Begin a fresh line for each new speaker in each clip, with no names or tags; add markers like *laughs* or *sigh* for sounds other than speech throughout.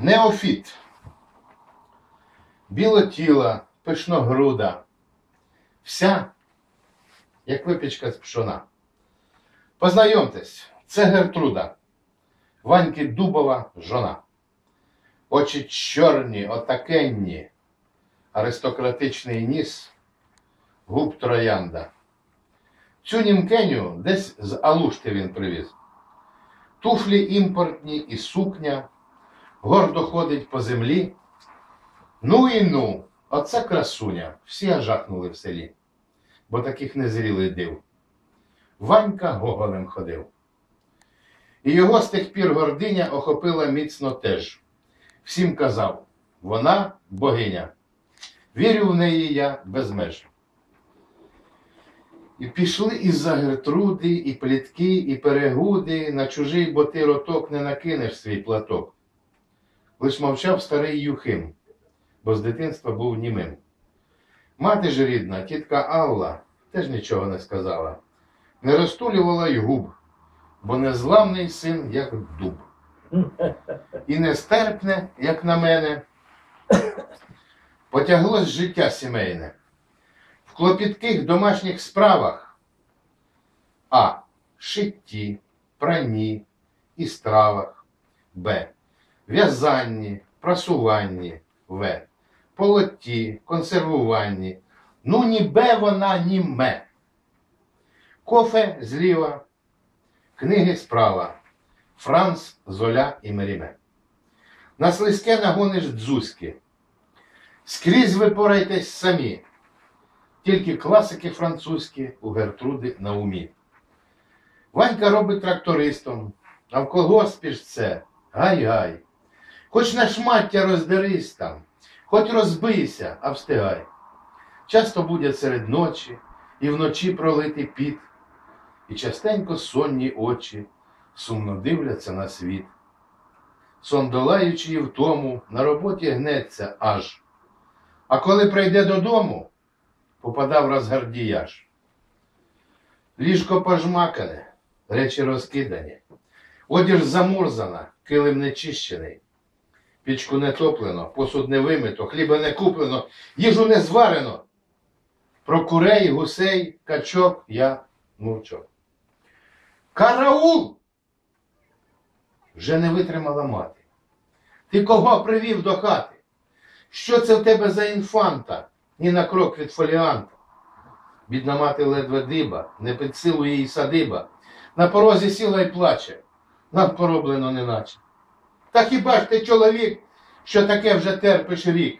Неофіт. Білотіла, пишногруда. Вся, як випічка з пшона. Познайомтесь, це Гертруда. Ваньки Дубова жона. Очі чорні, отакенні, аристократичний ніс, губ троянда. Цю німкеню десь з Алушти він привіз. Туфлі імпортні і сукня, гордо ходить по землі. Ну і ну, оце красуня, всі аж жахнули в селі, бо таких незрілий див. Ванька гоголем ходив. І його з тих пір гординя охопила міцно теж. Всім казав, вона богиня. Вірю в неї я без меж. І пішли із-за Гертруди, і плітки, і перегуди, на чужий бо ти роток не накинеш свій платок. Лиш мовчав старий Юхим, бо з дитинства був німим. Мати ж рідна, тітка Алла, теж нічого не сказала, не розтулювала й губ, бо незламний син, як дуб. І нестерпне, як на мене, потяглось життя сімейне в клопітких домашніх справах, а. Шитті, пранні і стравах, Б. В'язанні, прасуванні, В. Полотті, консервуванні. Ну, ні Б вона, ні ме. Кофе зліва, книги справа. Франц, Золя і Меріме. На слизьке нагониш дзузьки. Скрізь ви порайтесь самі. Тільки класики французькі у Гертруди на умі. Ванька робить трактористом, а в колгоспі ж це гай-гай. Хоч на шмаття роздерись там, хоч розбийся, а встигай. Часто буде серед ночі, і вночі пролитий піт, і частенько сонні очі сумно дивляться на світ. Сон долаючи і втому, на роботі гнеться аж. А коли прийде додому, попадав розгардіяж. Ліжко пожмакане, речі розкидані, одіж замурзана, килим не чищений. Пічку не топлено, посуд не вимито, хліба не куплено, їжу не зварено. Про курей, гусей, качок я мовчу. Караул! Вже не витримала мати. Ти кого привів до хати? Що це в тебе за інфанта? Ні на крок від фоліанта. Бідна мати ледве диба, не під силу її садиба. На порозі сіла й плаче, нам пороблено неначе. Та хіба ж ти чоловік, що таке вже терпиш рік?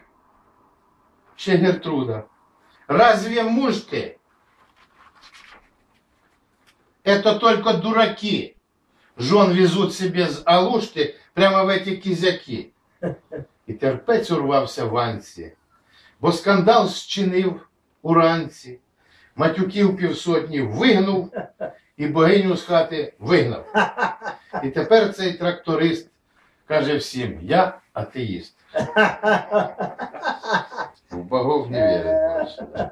Ще Гертруда. Разве муж ты? Это только дураки. Жон везут себе з Алушти прямо в эти кізяки. І терпець урвався ванці, бо скандал зчинив уранці, матюків півсотні вигнув і богиню з хати вигнав. І тепер цей тракторист каже всім: я атеїст. *laughs* В богов не вірить більше.